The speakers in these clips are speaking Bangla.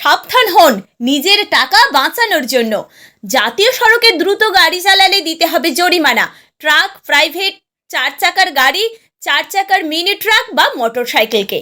সাবধান হন, নিজের টাকা বাঁচানোর জন্য। জাতীয় সড়কে দ্রুত গাড়ি চালালে দিতে হবে জরিমানা। ট্রাক, প্রাইভেট চার চাকার গাড়ি চার চাকার মিনি ট্রাক বা মোটর সাইকেলকে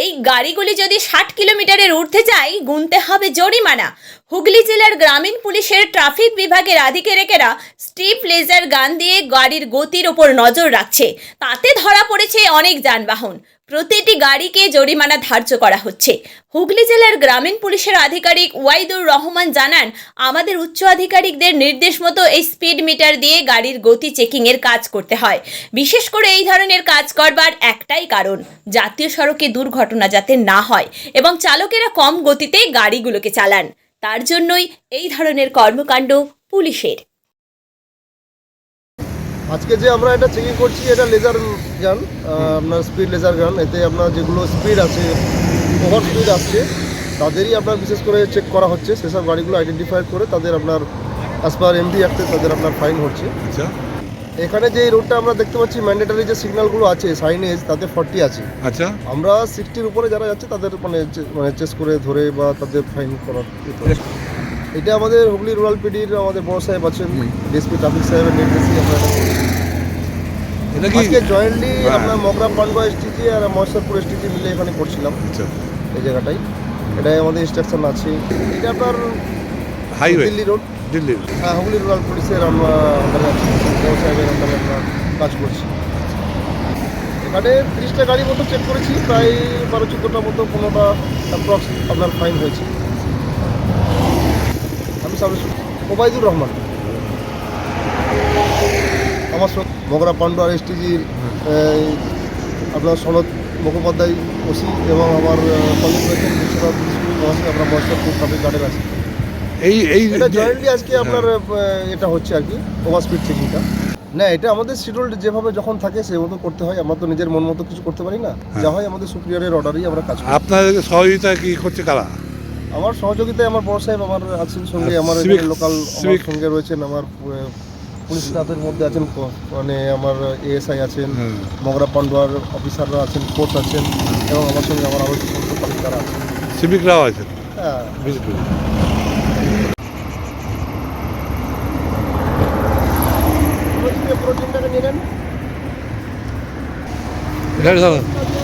এই গাড়িগুলি যদি ষাট কিলোমিটারের ঊর্ধ্বে যায়, গুনতে হবে জরিমানা। হুগলি জেলার গ্রামীণ পুলিশের ট্রাফিক বিভাগের আধিকারিকেরা স্টিপ লেজার গান দিয়ে গাড়ির গতির ওপর নজর রাখছে। তাতে ধরা পড়েছে অনেক যানবাহন। প্রতিটি গাড়িকে জরিমানা ধার্য করা হচ্ছে। হুগলি জেলার গ্রামীণ পুলিশের আধিকারিক ওয়াইদুর রহমান জানান, আমাদের উচ্চ আধিকারিকদের নির্দেশ মতো এই স্পিড মিটার দিয়ে গাড়ির গতি চেকিংয়ের কাজ করতে হয়। বিশেষ করে এই ধরনের কাজ করবার একটাই কারণ, জাতীয় সড়কে দুর্ঘটনা যাতে না হয় এবং চালকেরা কম গতিতে গাড়িগুলোকে চালান। তার জন্যই এই ধরনের কর্মকাণ্ড পুলিশের। আজকে যে আমরা এটা চেকিং করছি এটা লেজার গান আপনার স্পিড লেজার গান এতে আপনার যেগুলো স্পিড আছে ওভার স্পিড আসছে তাদেরই আপনার বিশেষ করে চেক করা হচ্ছে। সেসব গাড়িগুলো আইডেন্টিফাই করে তাদের আপনার অ্যাজ পার এমডি অ্যাক্টে তাদের আপনার ফাইন হচ্ছে। আচ্ছা। এখানে যে রোডটা আমরা দেখতে পাচ্ছি ম্যান্ডেটারি যে সিগন্যালগুলো আছে সাইনেজ তাতে ফর্টি আছে। আচ্ছা। আমরা সিক্সটির উপরে যারা যাচ্ছে তাদের মানে মানে চেস করে ধরে বা তাদের ফাইন করার ইয়ে এটা আমাদের হুগলি রুরাল পিডির আমাদের বড় সাহেব আছেন ডিএসপি ট্রাফিক সাহেবের নির্দেশে আমরা এটা আজকে জয়েন্টলি হ্যাঁ। আপনার মগরা পান্ডা এসটিজি আর মহেশ্বরপুর এসটিজি মিলে এখানে করছিলাম। আচ্ছা। এই জায়গাটাই। এটাই আমাদের ইনস্ট্রাকশন আছে। এটা আপনার হাইওয়ে দিল্লি রোড দিল্লি হ্যাঁ হুগলি রুরাল পুলিশের আমরা কাজ করছি। এখানে তিরিশটা গাড়ি মতো চেক করেছি, প্রায় বারো চোদ্দোটা মতো, পনেরোটা অ্যাপ্রক্স আপনার ফাইন হয়েছে। আমি সাব ওবায়দুর রহমান। আমার সঙ্গে মগরা আর এসটিজির আপনার সনদ মুখোপাধ্যায় ওসি এবং আমার কলিগ রয়েছেন, বিশ্বনাথ আমরা মহেশ্বরপুর ট্রাফিক গার্ডের আছি। এই এই জয়েন্টলি আজকে আপনার এটা হচ্ছে আর কি ওভার স্পিড চেকিংটা না এটা আমাদের শিডিউল যেভাবে যখন থাকে মতো করতে হয়। আমরা তো নিজের মন মতো কিছু করতে পারি না। হ্যাঁ। যা হয় আমাদের সুপ্রিয়ারের অর্ডারই আমরা কাজ করি। আপনাদের সহযোগিতা কি করছে কারা? আমার সহযোগিতায় আমার বড় সাহেব আমার আছেন সঙ্গে আমার লোকাল আমার সঙ্গে রয়েছেন আমার পুলিশ স্টাফের মধ্যে আছেন মানে আমার এএসআই আছেন মগরা পান্ডুয়ার অফিসাররা আছেন কোর্ট আছেন এবং আমার সঙ্গে আমার আরও কলিগরা আছেন। সিভিকরাও আছেন? হ্যাঁ। বিজেপি পুরো